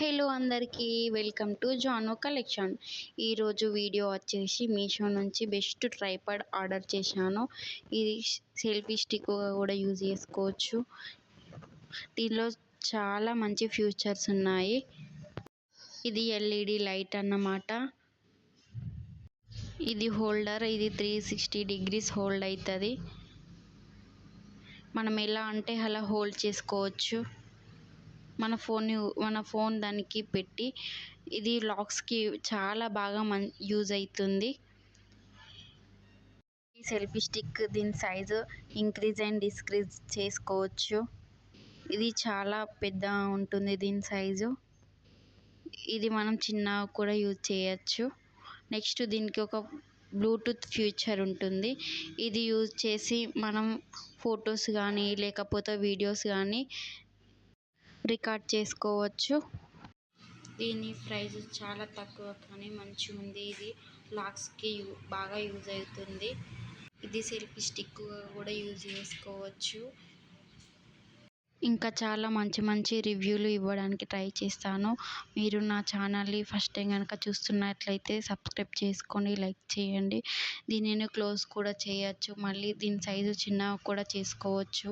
Hello అందరికీ welcome to Jaano collection. ఈరోజు video వచ్చేసి మీషో నుంచి బెస్ట్ ట్రైపాడ్ ఆర్డర్ చేశాను. ఇది సెల్ఫీ స్టిక్ కూడా యూజ్ చేసుకోవచ్చు. దీనిలో చాలా మంచి ఫ్యూచర్స్ ఉన్నాయి. ఇది ఎల్ఈడి లైట్ అన్నమాట. ఇది హోల్డర్ ఇది త్రీ సిక్స్టీ డిగ్రీస్ హోల్డ్ అవుతుంది మనం ఎలా అంటే అలా హోల్డ్ చేసుకోవచ్చు. మన ఫోన్ని మన ఫోన్ దానికి పెట్టి ఇది లాక్స్కి చాలా బాగా మన్ యూజ్ అవుతుంది ఈ సెల్ఫీ స్టిక్ దీని సైజు ఇంక్రీజ్ అండ్ డిస్క్రీజ్ చేసుకోవచ్చు. ఇది చాలా పెద్ద ఉంటుంది దీని సైజు. ఇది మనం చిన్న కూడా యూజ్ చేయొచ్చు. నెక్స్ట్ దీనికి ఒక బ్లూటూత్ ఫ్యూచర్ ఉంటుంది. ఇది యూజ్ చేసి మనం ఫొటోస్ కానీ లేకపోతే వీడియోస్ కానీ రికార్డ్ చేసుకోవచ్చు. దీని ప్రైస్ చాలా తక్కువ కానీ మంచిగా ఉంది. ఇది లాక్స్కి బాగా యూజ్ అవుతుంది. ఇది సెల్ఫీ స్టిక్ కూడా యూజ్ చేసుకోవచ్చు. ఇంకా చాలా మంచి మంచి రివ్యూలు ఇవ్వడానికి ట్రై చేస్తాను. మీరు నా ఛానల్ని ఫస్ట్ టైం కనుక చూస్తున్నట్లయితే సబ్స్క్రైబ్ చేసుకొని లైక్ చేయండి. దీనిని క్లోజ్ కూడా చేయొచ్చు. మళ్ళీ దీని సైజు చిన్నగా కూడా చేసుకోవచ్చు.